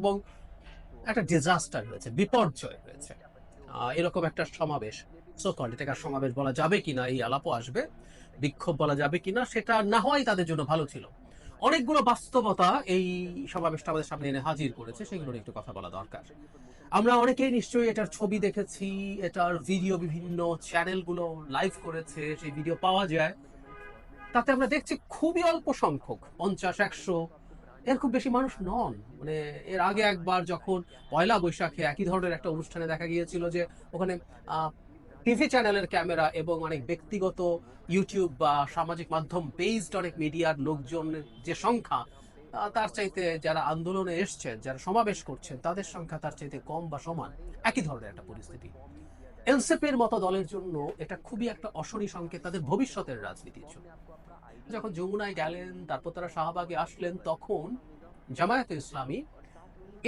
এবং একটা ডিজাস্টার হয়েছে, বিপর্যয় হয়েছে। এরকম একটা সমাবেশ সোকল এটাকে সমাবেশ বলা যাবে কিনা, এই আলাপও আসবে, বিক্ষোভ বলা যাবে কিনা, সেটা না হওয়াই তাদের জন্য ভালো ছিল। অনেকগুলো বাস্তবতা এই সমাবেশটা আমাদের সামনে এনে হাজির করেছে সেগুলোর একটু কথা বলা দরকার। আমরা অনেকেই নিশ্চয়ই এটার ছবি দেখেছি, এটার ভিডিও বিভিন্ন চ্যানেলগুলো লাইভ করেছে, সেই ভিডিও পাওয়া যায়। তাতে আমরা দেখছি খুবই অল্প সংখ্যক, পঞ্চাশ, একশো এর খুব বেশি মানুষ নন। মানে এর আগে একবার যখন পয়লা বৈশাখে একই ধরনের একটা অনুষ্ঠানে দেখা গিয়েছিল যে ওখানে টিভি চ্যানেলের ক্যামেরা এবং অনেক ব্যক্তিগত ইউটিউব বা সামাজিক মাধ্যম বেসড অনেক মিডিয়ার লোকজনের যে সংখ্যা তার চাইতে যারা আন্দোলনে এসছেন, যারা সমাবেশ করছেন, তাদের সংখ্যা তার চাইতে কম বা সমান। একই ধরনের একটা পরিস্থিতি। এনসিপির মতো দলের জন্য এটা খুবই একটা অশনি সংকেত তাদের ভবিষ্যতের রাজনীতির জন্য। যখন যমুনায় গেলেন, তারপর তারা শাহবাগে আসলেন, তখন জামায়াতে ইসলামী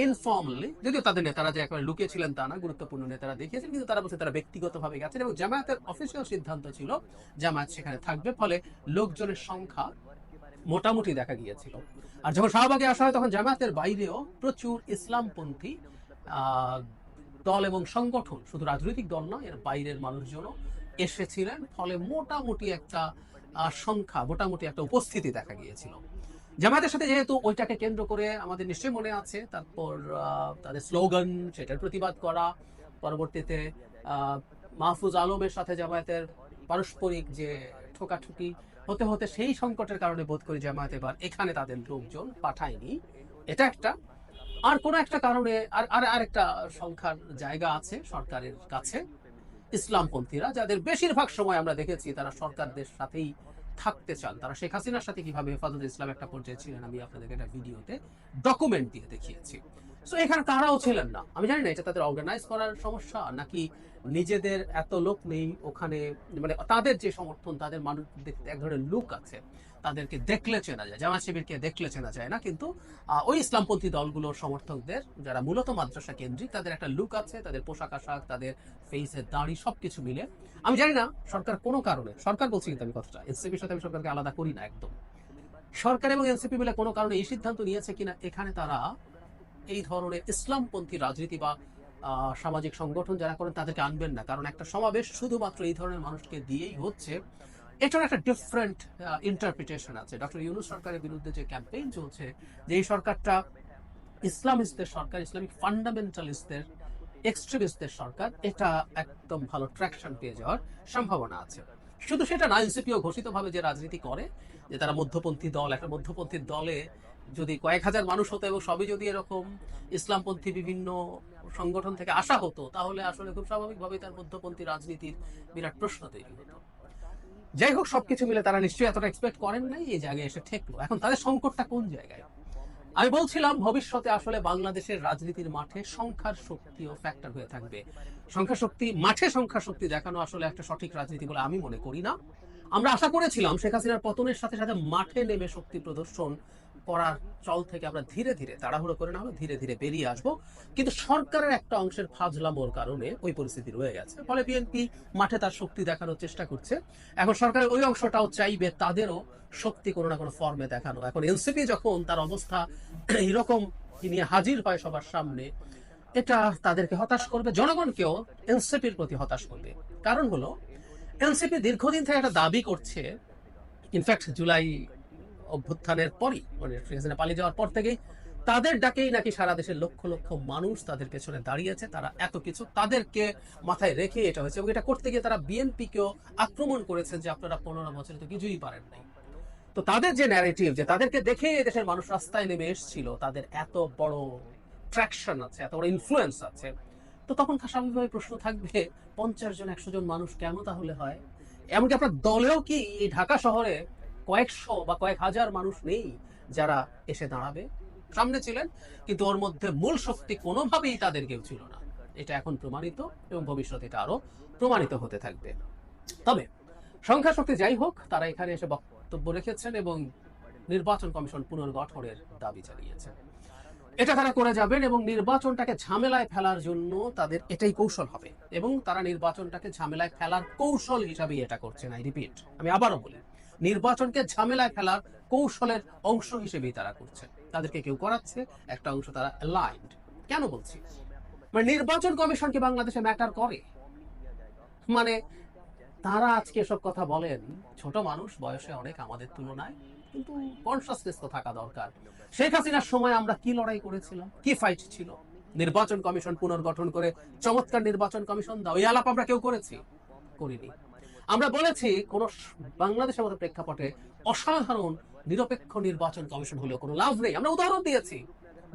ইনফর্মালি যদিও তাদের নেতারা যে একেবারে লুকিয়েছিলেন তা না, গুরুত্বপূর্ণ নেতারা দেখিয়েছেন, কিন্তু তারা বলছে তারা ব্যক্তিগতভাবে গেছেন এবং জামায়াতের অফিসিয়াল সিদ্ধান্ত ছিল জামায়াত সেখানে থাকবে, ফলে লোকজনের সংখ্যা মোটামুটি দেখা গিয়েছিল। আর যখন শাহবাগে আসা হয়, তখন জামায়াতের বাইরেও প্রচুর ইসলামপন্থী দল এবং সংগঠন শুধু রাজনৈতিক দল নয়, এর বাইরের মানুষজনও এসেছিলেন। ফলে মোটামুটি একটা সংখ্যা, মোটামুটি একটা উপস্থিতি দেখা গিয়েছিল। জামায়াতের সাথে যেহেতু ওইটাকে কেন্দ্র করে আমাদের নিশ্চয়ই মনে আছে, তারপর তাদের স্লোগান, সেটার প্রতিবাদ করা, পরবর্তীতে মাহফুজ আলমের সাথে জামায়াতের পারস্পরিক যে ঠোকাঠুকি হতে হতে সেই সংকটের কারণে বোধ করি জামায়াত এবার এখানে তাদের লোকজন পাঠায়নি। এটা একটা। আর কোনো একটা কারণে আর আর আরেকটা সংখ্যার জায়গা আছে সরকারের কাছে, ইসলামপন্থীরা, যাদের বেশিরভাগ সময় আমরা দেখেছি তারা সরকারদের সাথেই থাকতে চান। তারা শেখ হাসিনার সাথে কীভাবে হেফাজত ইসলাম একটা পর্যায়ে ছিলেন, আমি আপনাদেরকে একটা ভিডিওতে ডকুমেন্ট দিয়ে দেখিয়েছি। সো এখানে তারাও ছিলেন না। আমি জানি না, এটা তাদের অর্গানাইজ করার সমস্যা নাকি নিজেদের এত লোক নেই ওখানে মানে তাদের যে সমর্থন, তাদের মানুষ এক ধরনের লুক আছে। তাদেরকে দেখলে চেনা যায় জামাত শিবিরকে দেখলে চেনা যায় না, কিন্তু ওই ইসলামপন্থী দলগুলোর সমর্থকদের, যারা মূলত মাদ্রাসা কেন্দ্রিক, তাদের একটা লুক আছে, তাদের পোশাক আশাক, তাদের ফেসের দাড়ি সবকিছু মিলে। আমি জানি না সরকার কোনো কারণে, সরকার বলছি কিন্তু আমি কথাটা এনসিপির সাথে আমি সরকারকে আলাদা করি না একদম। সরকার এবং এনসিপি মিলে কোনো কারণে এই সিদ্ধান্ত নিয়েছে কিনা, এখানে তারা এই ধরনের ইসলামপন্থী রাজনীতি বা সামাজিক সংগঠন যারা করেন তাদেরকে আনবেন না, কারণ একটা সমাবেশ শুধুমাত্র এই ধরনের মানুষকে দিয়েই হচ্ছে। এটার একটা ডিফারেন্ট ইন্টারপ্রিটেশন আছে। ডক্টর ইউনুস সরকারের বিরুদ্ধে যে ক্যাম্পেইন চলছে যে এই সরকারটা ইসলামিস্টদের সরকার, ইসলামিক ফান্ডামেন্টালিস্টদের এক্সট্রিমিস্টদের সরকার, এটা একদম ভালো ট্র্যাকশন পেয়ে যাওয়ার সম্ভাবনা আছে। শুধু সেটা না এনসিপিও ঘোষিতভাবে যে রাজনীতি করে, যে তারা মধ্যপন্থী দল, একটা মধ্যপন্থী দলে যদি কয়েক হাজার মানুষ হতো এবং সবই যদি এরকম ইসলামপন্থী বিভিন্ন সংগঠন থেকে আসা হতো, তাহলে আসলে খুব স্বাভাবিকভাবেই তার মধ্যপন্থী রাজনীতির বিরাট প্রশ্ন তৈরি হতো। যাই হোক, সবকিছু মিলে তারা নিশ্চয়ই এতটা এক্সপেক্ট করেন নাই এই জায়গায় এসে ঠেকলো। এখন তাদের সংকটটা কোন জায়গায়? আমি বলছিলাম, ভবিষ্যতে আসলে বাংলাদেশের রাজনীতির মাঠে সংখ্যার শক্তিও ফ্যাক্টর হয়ে থাকবে। সংখ্যা শক্তি, মাঠে সংখ্যা শক্তি দেখানো আসলে একটা সঠিক রাজনীতি বলে আমি মনে করি না। আমরা আশা করেছিলাম শেখ হাসিনার পতনের সাথে সাথে মাঠে নেমে শক্তি প্রদর্শন করার চল থেকে আমরা ধীরে ধীরে, তাড়াহুড়ো করে না হলে ধীরে ধীরে বেরিয়ে আসব। কিন্তু সরকারের একটা অংশের ফাজলামোর কারণে ওই পরিস্থিতি রয়ে গেছে। ফলে বিএনপি মাঠে তার শক্তি দেখানোর চেষ্টা করছে। এখন সরকারের ওই অংশটাও চাইবে তাদেরও শক্তি কোনো না কোনো ফর্মে দেখানো। এখন এনসিপি যখন তার অবস্থা এরকম নিয়ে হাজির হয় সবার সামনে, এটা তাদেরকে হতাশ করবে, জনগণকেও এনসিপির প্রতি হতাশ করবে। কারণ হলো, এনসিপি দীর্ঘদিন থেকে একটা দাবি করছে ইনফ্যাক্ট জুলাই অভ্যুত্থানের পরই মানে শেখ হাসিনা পালিয়ে যাওয়ার পর থেকেই তাদের ডাকেই নাকি সারা দেশের লক্ষ লক্ষ মানুষ তাদের পেছনে দাঁড়িয়েছে, তারা এত কিছু তাদেরকে মাথায় রেখে এটা হয়েছে এবং এটা করতে গিয়ে তারা বিএনপিকেও আক্রমণ করেছেন যে আপনারা পনেরো বছরে তো কিছুই পারেন নাই। তো তাদের যে ন্যারেটিভ যে তাদেরকে দেখে দেশের মানুষ রাস্তায় নেমে এসেছিল, তাদের এত বড় ট্র্যাকশন আছে, এত বড় ইনফ্লুয়েন্স আছে, তো তখন স্বাভাবিকভাবে প্রশ্ন থাকবে, পঞ্চাশ জন, একশো জন মানুষ কেন তাহলে হয়? এমনকি আপনার দলেও কি এই ঢাকা শহরে কয়েকশো বা কয়েক হাজার মানুষ নেই যারা এসে দাঁড়াবে। সামনে ছিলেন, কিন্তু ওর মধ্যে মূল শক্তি কোনোভাবেই তাদের কেউ ছিল না। এটা এখন প্রমাণিত এবং ভবিষ্যতে এটা আরও প্রমাণিত হতে থাকবে। তবে সংখ্যা শক্তি যাই হোক, তারা এখানে এসে বক্তব্য রেখেছেন এবং নির্বাচন কমিশন পুনর্গঠনের দাবি চালিয়েছেন এটা তারা করে যাবেন এবং নির্বাচনটাকে ঝামেলায় ফেলার জন্য তাদের এটাই কৌশল হবে। এবং তারা নির্বাচনটাকে ঝামেলায় ফেলার কৌশল হিসাবেই এটা করছেন, আই রিপিট। আমি আবারও বলি নির্বাচনকে ঝামেলায় ফেলার কৌশলের অংশ হিসেবেই তারা করছে। তাদেরকে কেউ করাচ্ছে, একটা অংশ তারা অ্যালাইন্ড কেন বলছি? মানে নির্বাচন কমিশন কি বাংলাদেশে ম্যাটার করে? মানে তারা আজকে এসব কথা বলেন, ছোট মানুষ বয়সে অনেক আমাদের তুলনায়, কিন্তু কনসাসনেস তো থাকা দরকার। শেখ হাসিনার সময় আমরা কি লড়াই করেছিলাম? কি ফাইট ছিল? নির্বাচন কমিশন পুনর্গঠন করে চমৎকার নির্বাচন কমিশন দাও, এই আলাপ আমরা কেউ করেছি? করিনি। আমরা বলেছি কোন বাংলাদেশের মতো প্রেক্ষাপটে অসাধারণ নিরপেক্ষ নির্বাচন কমিশন হলেও কোনো লাভ নেই। আমরা উদাহরণ দিয়েছি।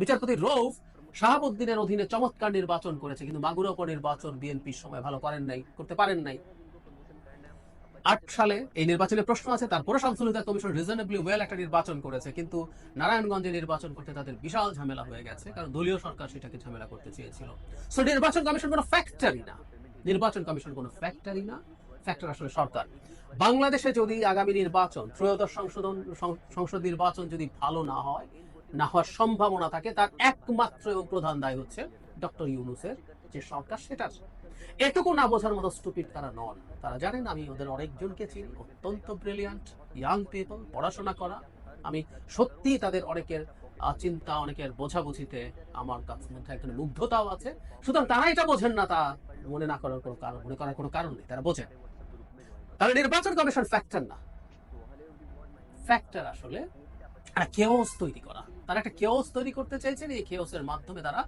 বিচারপতি রৌফ শাহাবুদ্দিনের অধীনে চমৎকার নির্বাচন করেছে, কিন্তু মাগুরা উপনির্বাচন বিএনপির সময় ভালো করেন নাই, করতে পারেন নাই। আট সালে এই নির্বাচনে প্রশ্ন আছে, তারপরে শামসুল কমিশন রিজনেবলি ওয়েল একটা নির্বাচন করেছে, কিন্তু নারায়ণগঞ্জে নির্বাচন করতে তাদের বিশাল ঝামেলা হয়ে গেছে, কারণ দলীয় সরকার সেটাকে ঝামেলা করতে চেয়েছিল। সো নির্বাচন কমিশন কোনো ফ্যাক্টরি না। নির্বাচন কমিশন কোনো ফ্যাক্টরি না। ফ্যাক্টর আসলে সরকার। বাংলাদেশে যদি আগামী নির্বাচন, ত্রয়োদশ সংশোধন সংসদ নির্বাচন যদি ভালো না হয়, না হওয়ার সম্ভাবনা থাকে, তার একমাত্র এবং প্রধান দায় হচ্ছে ডক্টর ইউনুসের যে সরকার সেটার। এটুকু না বোঝার মতো স্টুপিড তারা নন। তারা জানেন আমি ওদের অনেকজনকে চিনি, অত্যন্ত ব্রিলিয়ান্ট ইয়াং পিপল পড়াশোনা করা। আমি সত্যি তাদের অনেকের চিন্তা, অনেকের বোঝাবুঝিতে আমার কাছে মধ্যে একজন মুগ্ধতাও আছে। সুতরাং তারা এটা বোঝেন না তা মনে না করার কোনো কারণ, মনে করার কোনো কারণ নেই, তারা বোঝেন। তাহলে নির্বাচন কমিশন ফ্যাক্টর না। ফ্যাক্টর আসলে একটা কেওস তৈরি করা। তারা একটা কেওস তৈরি করতে চাইছেন, এই কেওসের মাধ্যমে তারা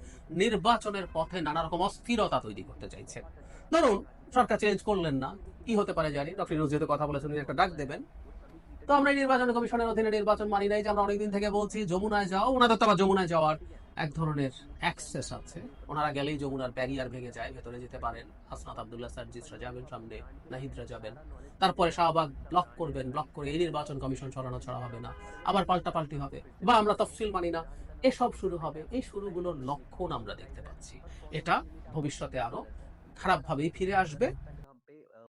নির্বাচনের পথে নানা রকম অস্থিরতা তৈরি করতে চাইছে ধরুন, সরকার চেঞ্জ করলেন না, কি হতে পারে জানি, ডক্টর যেহেতু কথা বলেছেন একটা ডাক দেবেন। তো আমরা নির্বাচন কমিশনের অধীনে নির্বাচন মানি নাই যে আমরা অনেকদিন থেকে বলছি, যমুনায় যাও, ওনাদের তো আবার যমুনায় যাওয়ার এক ধরনের অ্যাক্সেস আছে। ওনারা গেলেই যমুনার ব্যারিয়ার ভেঙে যায়, ভেতরে যেতে পারেন। হাসনাত আবদুল্লাহ সার্জিসরা যাবেন সামনে নাহিদরা যাবেন তারপরে শাহবাগ ব্লক করবেন ব্লক করে এই নির্বাচন কমিশন ছড়ানো ছড়া হবে না। আবার পাল্টা পাল্টি হবে। বা আমরা তফসিল মানি না। এসব শুরু হবে। এই শুরুগুলোর লক্ষণ আমরা দেখতে পাচ্ছি। এটা ভবিষ্যতে আরও খারাপভাবেই ফিরে আসবে।